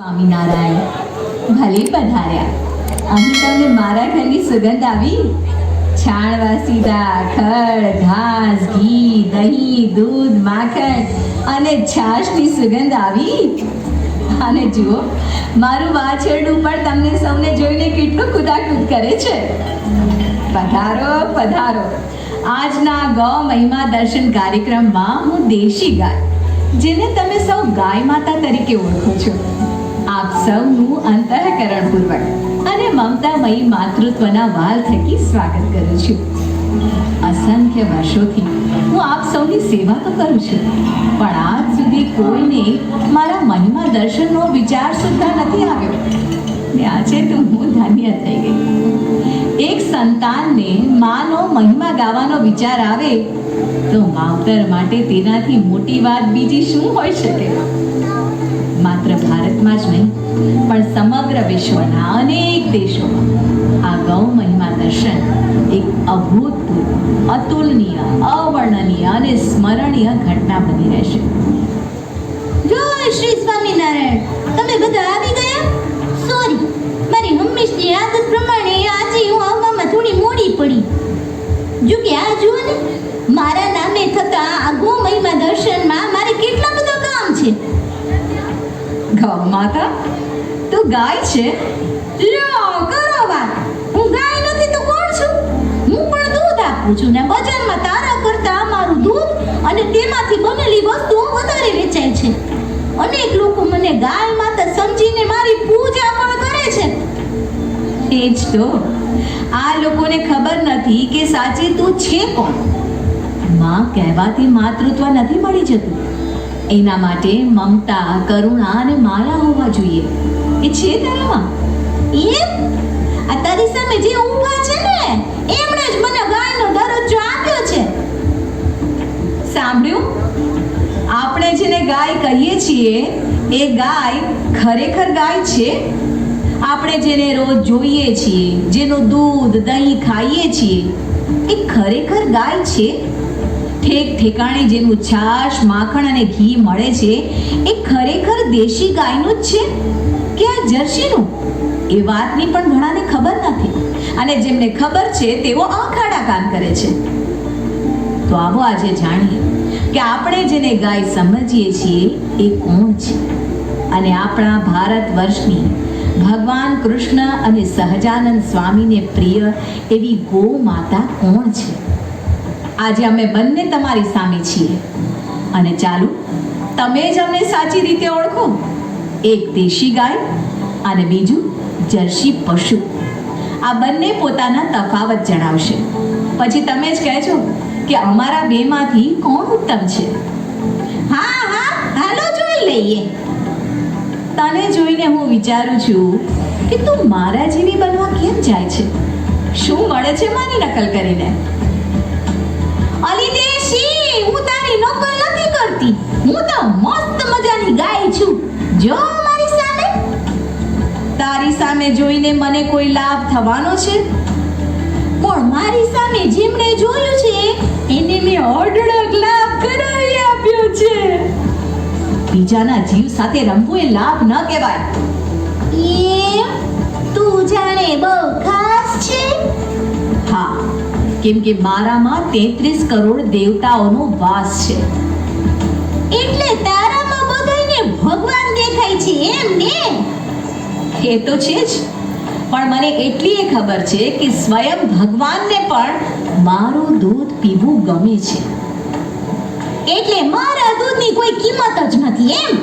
સ્વામિનારાયણ, ભલે પધાર્યા. અહીં તમને મારા ઘરની સુગંધ આવી? છાણવા સીધા ખડ ઘાસ, ઘી, દહીં, દૂધ, માખણ અને છાશની સુગંધ આવી? અને જુઓ, મારું વાછરડું પણ તમને સૌને જોઈને કેટલું કુદાકુદ કરે છે. પધારો પધારો. આજના ગૌ મહિમા દર્શન કાર્યક્રમમાં હું દેશી ગાય, જેને તમે સૌ ગાય માતા તરીકે ઓળખો છો. આપ સૌનું અંતઃકરણપૂર્વક અને મમતામયી માતૃત્વના વાલ થકી સ્વાગત કરું છું. અસંખ્ય વર્ષોથી હું આપ સૌની સેવા તો કરું છું, પણ આજ સુધી કોઈને મારા મનમાં દર્શનનો વિચાર સુદ્ધા નથી આવ્યો. ને આજે તો હું ધન્ય થઈ ગઈ. એક સંતાનને માનો મહિમા ગાવાનો વિચાર આવે તો માવતર માટે તેનાથી મોટી વાત બીજી શું હોઈ શકે? માત્ર ભારતમાં જ નહીં, પણ સમગ્ર વિશ્વના અનેક દેશોમાં આ ગૌ મહિમા દર્શન એક અભૂતપૂર્વ, અતુલનીય, અવર્ણનીય અને સ્મરણીય ઘટના બની રહેશે. જો શ્રી સ્વામિનારાયણ, તમે બધા આવી ગયા? સોરી મારી હંમેશની આદત પ્રમાણે આજે હું આવવામાં થોડી મોડી પડી. જો કે આ જુઓ ને, મારા નામે થતા માતા? તું ગાય છે? લ્યો, કરો વાત. હું ગાય નથી, તો કોણ છું? હું પણ દૂધ આપું છું ને બજારમાં તારા કરતા મારું દૂધ અને તેમાંથી બનેલી વસ્તુઓ વધારે વેચાય છે. અનેક લોકો મને ગાય માતા સમજીને મારી પૂજા પણ કરે છે. એ જ તો. આ લોકોને ખબર નથી કે સાચી તું છે કોણ. માં કહેવાથી માતૃત્વ નથી મળી જતું. એના માટે મમતા, કરુણા અને માયા હોવા જોઈએ. એ છે તારામાં એમ આ તારી સામે જે ઊભા છે ને, એમણે જ મને ગાયનો દરજ્જો આપ્યો છે. સાંભળ્યું? આપણે જેને ગાય કહીએ છીએ, એ ગાય ખરેખર ગાય છે? આપણે જેને રોજ જોઈએ છીએ, જેનું દૂધ, દહીં ખાઈએ છીએ, એ ખરેખર ગાય છે? ઠેક ઠેકાણે જેનું છાશ, માખણ અને ઘી મળે છે, એ ખરેખર દેશી ગાયનું જ છે? કે આ જર્સીનું? એ વાતની પણ ઘણાને ખબર નથી. અને જેમને ખબર છે, તેઓ આખાડા કામ કરે છે. તો આવો આજે જાણીએ કે આપણે જેને ગાય સમજીએ છીએ, એ કોણ છે? અને આપણા ભારત વર્ષની ભગવાન કૃષ્ણ અને સહજાનંદ સ્વામીને પ્રિય એવી ગો માતા કોણ છે? આજે અમે બંને તમારી સામે છીએ. અને ચાલો, તમે જ અમને સાચી રીતે ઓળખો. એક દેશી ગાય અને બીજું જર્સી પશુ. આ બંને પોતાના તફાવત જણાવશે. પછી તમે જ કહેજો કે અમારા બેમાંથી કોણ ઉત્તમ છે? હા હા, હાલો જોઈ લઈએ. તને જોઈને હું વિચારું છું કે તું મારા જેવી બનવા કેમ જાય છે? શું મળે છે મારી નકલ કરીને? અલી દેશી હું તારી નકલ નથી કરતી. હું તો મસ્ત મજાની ગાય છું. જો મારી સામે? તારી સામે જોઈને મને કોઈ લાભ થવાનો છે? પણ મારી સામે જેમણે જોયું છે, એને મેં અઢળક લાભ કરાવી આપ્યો છે. બીજાના જીવ સાથે રમવું એ લાભ ન કહેવાય. કેમ કે મારામાં તેત્રીસ કરોડ દેવતાઓનો વાસ છે. એટલે તારામાં બધાયને ભગવાન દેખાય છે એમ ને? એ તો છે જ. પણ મને એટલી એ ખબર છે કે સ્વયં ભગવાનને પણ મારું દૂધ પીવું ગમે છે. એટલે મારા દૂધની કોઈ કિંમત જ નથી એમ?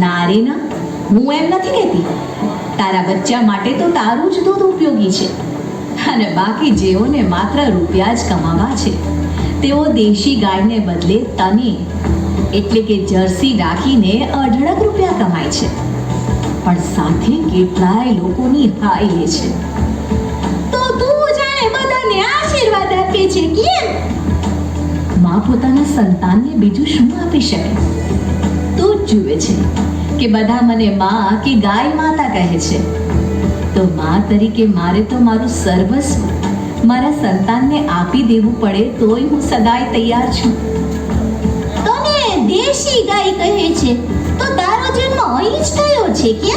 ના રે ના હું એમ નથી કહેતી. તારા બચ્ચા માટે તો તારું જ દૂધ ઉપયોગી છે. અને બાકી જેઓને માત્ર રૂપિયા જ કમાવા છે. તેઓ દેશી ગાયને બદલે તને, એટલે કે જર્સી રાખીને અઢળક રૂપિયા કમાય છે. પણ સાથે કેટલાય લોકોની હાય લે છે. તો તું જાણે બધાને આશીર્વાદ આપે છે કેમ? માં પોતાના સંતાનને બીજું શું આપી શકે? તું જ જુએ છે કે બધા મને માં કે ગાય માતા કહે છે. તો મા તરીકે મારે તો મારું સર્વસ્વ, મારા સંતાનને આપી દેવું પડે તોય હું સદાય તૈયાર છું. તને દેશી ગાય કહે છે. તો તારો જન્મ અહીં જ થયો છે કે